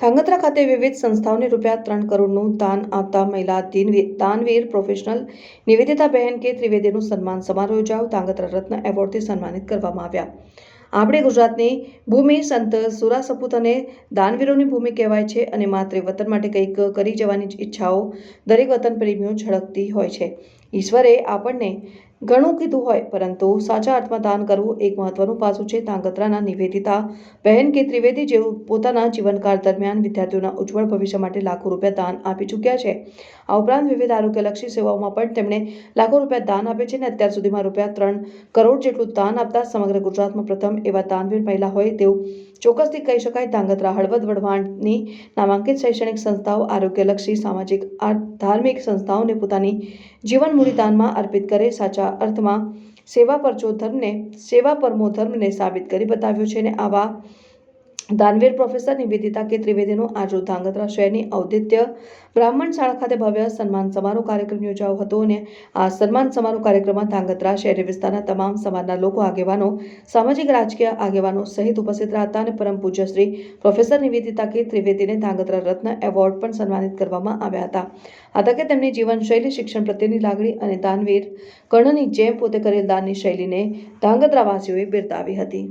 ધાંગધ્રા ખાતે વિવિધ સંસ્થાઓને રૂપિયા ત્રણ કરોડનું દાન આપતા મહિલા દીનવીર પ્રોફેશનલ નિવેદિતા બહેન કે ત્રિવેદીનું સન્માન સમારોહ યોજાયો. ધાંગધ્રા રત્ન એવોર્ડથી સન્માનિત કરવામાં આવ્યા. આપણે ગુજરાતની ભૂમિ સંત સુરા સપૂત અને દાનવીરોની ભૂમિ કહેવાય છે અને માત્ર વતન માટે કંઈક કરી જવાની ઈચ્છાઓ દરેક વતન પ્રેમીઓ ઝળકતી હોય છે. ઈશ્વરે આપણને ઘણું કીધું હોય, પરંતુ સાચા અર્થમાં દાન કરવું એક મહત્વનું પાસું છે. ધાંગધ્રાના નિવેદિતા બહેન કે ત્રિવેદી જેઓ પોતાના જીવનકાળ દરમિયાન વિદ્યાર્થીઓના ઉજ્જવળ ભવિષ્ય માટે લાખો રૂપિયા દાન આપી ચૂક્યા છે. આ ઉપરાંત વિવિધ આરોગ્યલક્ષી સેવાઓમાં પણ તેમણે લાખો રૂપિયા દાન આપે છે અને અત્યાર સુધીમાં રૂપિયા ત્રણ કરોડ જેટલું દાન આપતા સમગ્ર ગુજરાતમાં પ્રથમ એવા દાનવીર મહિલા હોય તેવું ચોક્કસથી કહી શકાય, ધાંગધ્રા હળવદ વઢવાણની નામાંકિત શૈક્ષણિક સંસ્થાઓ આરોગ્યલક્ષી, સામાજિક ધાર્મિક સંસ્થાઓને પોતાની જીવન મૂડીદાનમાં અર્પિત કરે સાચા અર્થમાં સેવા પરચો ધર્મને, સેવા પરમો ધર્મને સાબિત કરી બતાવ્યો છે અને આવા દાનવીર પ્રોફેસર નિવેદિતા કે ત્રિવેદીનું આજે ધાંગધ્રા શહેરની ઔદિત્ય બ્રાહ્મણ શાળા ખાતે ભવ્ય સન્માન સમારોહ કાર્યક્રમ યોજાયો હતો અને આ સન્માન સમારોહ કાર્યક્રમમાં ધાંગધ્રા શહેરી વિસ્તારના તમામ સમાજના લોકો, આગેવાનો, સામાજિક રાજકીય આગેવાનો સહિત ઉપસ્થિત રહ્યા હતા અને પરમ પૂજ્ય શ્રી પ્રોફેસર નિવેદિતા કે ત્રિવેદીને ધાંગધ્રા રત્ન એવોર્ડ પણ સન્માનિત કરવામાં આવ્યા હતા. આ તકે તેમની જીવનશૈલી, શિક્ષણ પ્રત્યેની લાગણી અને દાનવીર કર્ણની જેમ પોતે કરેલ દાનની શૈલીને ધાંગધ્રાવાસીઓએ બિરદાવી હતી.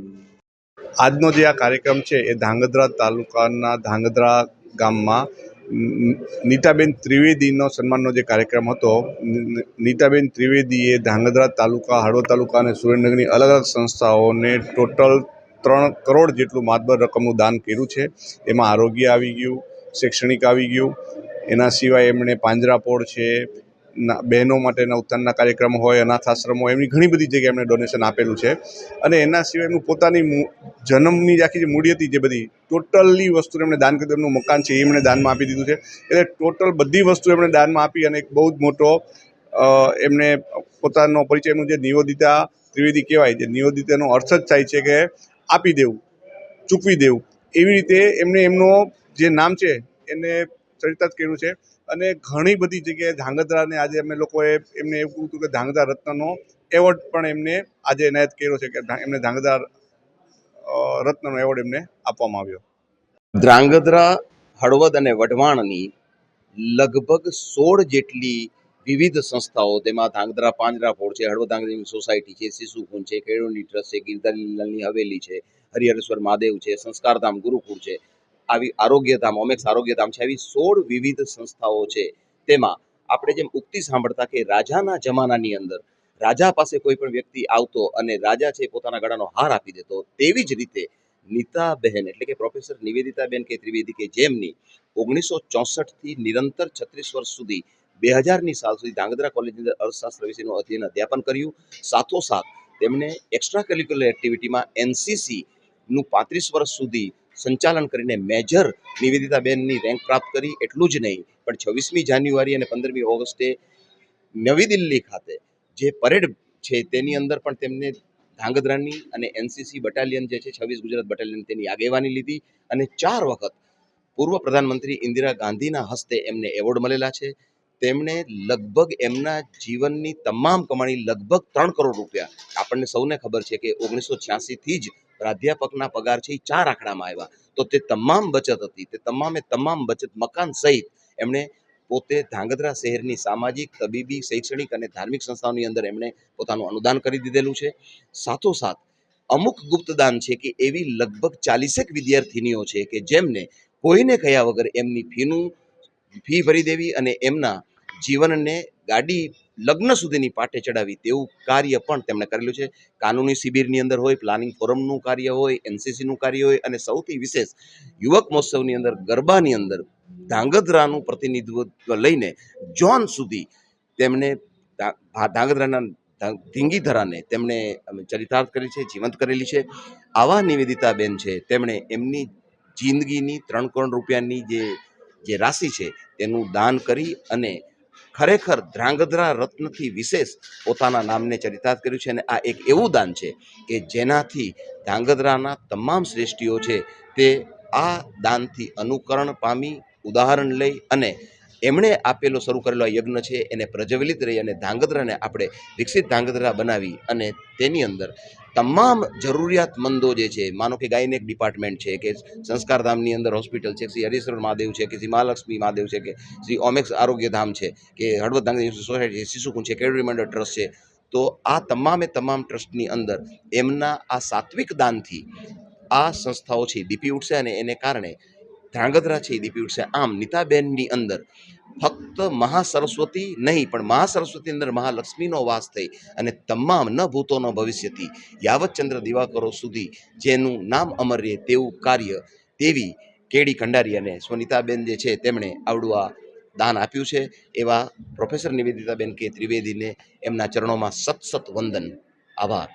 આજનો જે આ કાર્યક્રમ છે એ ધાંગધ્રા તાલુકાના ધાંગધ્રા ગામમાં નીતાબેન ત્રિવેદીનો સન્માનનો જે કાર્યક્રમ હતો નીતાબેન ત્રિવેદીએ ધાંગધ્રા તાલુકા, હળવદ તાલુકા અને સુરેન્દ્રનગરની અલગ અલગ સંસ્થાઓને ટોટલ ત્રણ કરોડ જેટલું માતબર રકમનું દાન કર્યું છે. એમાં આરોગ્ય આવી ગયું, શૈક્ષણિક આવી ગયું. એના સિવાય એમણે પાંજરાપોળ છે બહેનો માટેના ઉત્થાનના કાર્યક્રમ હોય, અનાથ આશ્રમ હોય, એમની ઘણી બધી જગ્યાએ એમણે ડોનેશન આપેલું છે. અને એના સિવાય એમનું પોતાની જન્મની આખી જે મૂડી હતી, જે બધી ટોટલી વસ્તુ એમણે દાન કરી એમનું મકાન છે, એ એમણે દાનમાં આપી દીધું છે. એટલે ટોટલ બધી વસ્તુ એમણે દાનમાં આપી અને એક બહુ જ મોટો એમને પોતાનો પરિચય, એમનું જે નિવેદિતા ત્રિવેદી કહેવાય, જે નિવેદિતાનો અર્થ જ થાય છે કે આપી દેવું, ચૂકવી દેવું. એવી રીતે એમણે એમનો જે નામ છે, એને ચરિતાર્થ કર્યું છે. અને ઘણી બધી જગ્યાએ ધાંગધ્રાને આજે અમે લોકોએ એમને એવું હતું કે ધાંગધ્રા રત્નનો એવોર્ડ પણ એમને આજે એનાયત કર્યો છે કે એમને ધાંગધ્રા રત્નનો એવોર્ડ એમને આપવામાં આવ્યો. ધ્રાંગધ્રા હળવદ અને વઢવાણની લગભગ સોળ જેટલી વિવિધ સંસ્થાઓ, તેમાં ધાંગધ્રા પાંજરાપોળ છે, હળવદ ધાંગધ્રાની સોસાયટી છે, શિશુકુંજ છે, કેળવણી ટ્રસ્ટ છે ગીરધારીલાલની હવેલી છે, હરિહરેશ્વર મહાદેવ છે, સંસ્કારધામ ગુરુકુળ છે આવી આરોગ્યધામ ઓમેક્સ આરોગ્યધામ છે, આવી સોળ વિવિધ સંસ્થાઓ છે. તેમાં આપણે જેમ ઉક્તિ સાંભળતા કે રાજાના જમાનાની અંદર રાજા પાસે કોઈ પણ વ્યક્તિ આવતો અને રાજા છે પોતાના ગળાનો હાર આપી દેતો, તેવી જ રીતે નીતાબહેન એટલે કે પ્રોફેસર નિવેદિતાબેન કે ત્રિવેદી કે જેમની ઓગણીસો ચોસઠથી નિરંતર છત્રીસ વર્ષ સુધી બે હજારની સાલ સુધી ધાંગધ્રા કોલેજની અંદર અર્થશાસ્ત્ર વિષયનું અધ્યયન અધ્યાપન કર્યું. સાથોસાથ તેમણે એક્સ્ટ્રા કરિક્યુલર એક્ટિવિટીમાં એનસીસી નું પાંત્રીસ વર્ષ સુધી સંચાલન કરીને મેજર નિવેદિતાબેનની રેન્ક પ્રાપ્ત કરી, એટલું જ નહીં, પણ છવ્વીસમી જાન્યુઆરી અને પંદરમી ઓગસ્ટે નવી દિલ્હી ખાતે જે પરેડ છે તેની અંદર પણ તેમને ધાંગધ્રાની અને એનસીસી બટાલિયન જે છે, છવ્વીસ ગુજરાત બટાલિયન તેની આગેવાની લીધી અને ચાર વખત પૂર્વ પ્રધાનમંત્રી ઇન્દિરા ગાંધીના હસ્તે એમને એવોર્ડ મળેલા છે. તેમણે લગભગ એમના જીવનની તમામ કમાણી લગભગ ત્રણ કરોડ રૂપિયા. આપણને સૌને ખબર છે કે ઓગણીસો છ્યાસીથી જ પ્રાધ્યાપકના પગાર છે એ ચાર આંકડામાં આવ્યા તો તે તમામ બચત હતી. તે તમામે તમામ બચત મકાન સહિત એમણે પોતે ધાંગધ્રા શહેરની સામાજિક, તબીબી, શૈક્ષણિક અને ધાર્મિક સંસ્થાઓની અંદર એમણે પોતાનું અનુદાન કરી દીધેલું છે. સાથોસાથ અમુક ગુપ્તદાન છે કે એવી લગભગ ચાલીસેક વિદ્યાર્થીનીઓ છે કે જેમને કોઈને કયા વગર એમની ફીનું ફી ભરી દેવી અને એમના જીવનને ગાડી લગ્ન સુધીની પાટે ચડાવી તેવું કાર્ય પણ તેમણે કરેલું છે. કાનૂની શિબિરની અંદર હોય, પ્લાનિંગ ફોરમનું કાર્ય હોય, એનસીસીનું કાર્ય હોય અને સૌથી વિશેષ યુવક મહોત્સવની અંદર ગરબાની અંદર ધાંગધ્રાનું પ્રતિનિધિત્વ લઈને જોન સુધી તેમણે ધાંગધ્રાના ધીંગીધરાને તેમણે ચરિતાર્થ કરી છે, જીવંત કરેલી છે. આવા નિવેદિતાબેન છે, તેમણે એમની જિંદગીની ત્રણ કરોડ રૂપિયાની જે જે રાશિ છે, તેનું દાન કરી અને ખરેખર ધ્રાંગધ્રા રત્નથી વિશેષ પોતાના નામને ચરિતાર્થ કર્યું છે અને આ એક એવું દાન છે કે જેનાથી ધ્રાંગધ્રાના તમામ શ્રેષ્ઠીઓ છે તે આ દાનથી અનુકરણ પામી, ઉદાહરણ લઈ અને એમણે આપેલો શરૂ કરેલો યજ્ઞ છે, એને પ્રજ્વલિત રહી અને ધાંગધ્રાને આપણે વિકસિત ધાંગધ્રા બનાવી અને તેની અંદર તમામ જરૂરિયાતમંદો જે છે, માનો કે ગાયનેક ડિપાર્ટમેન્ટ છે, કે સંસ્કારધામની અંદર હોસ્પિટલ છે શ્રી હરીશ્વર મહાદેવ છે, કે શ્રી મહાલક્ષ્મી મહાદેવ છે, કે શ્રી ઓમેક્સ આરોગ્યધામ છે, કે હળવદ ધાંગધ્રા સોસાયટી છે, શિશુકુંજ છે કેળવણી મંડળ ટ્રસ્ટ છે, તો આ તમામે તમામ ટ્રસ્ટની અંદર એમના આ સાત્વિક દાનથી આ સંસ્થાઓ છે દીપી ઉઠશે અને એને કારણે ધ્રાંગધ્રા છે એ દીપી ઉઠશે આમ નીતાબેનની અંદર ફક્ત મહાસરસ્વતી નહીં, પણ મહાસરસ્વતી અંદર મહાલક્ષ્મીનો વાસ થઈ અને તમામ ન ભૂતોનો ભવિષ્યથી યાવત ચંદ્ર દિવાકરો સુધી જેનું નામ અમર રહે તેવું કાર્ય તેવી કેડી કંડારી અને સ્વનિતાબેન જે છે તેમણે આવડું આ દાન આપ્યું છે. એવા પ્રોફેસર નિવેદિતાબેન કે ત્રિવેદીને એમના ચરણોમાં સત સત વંદન. આભાર.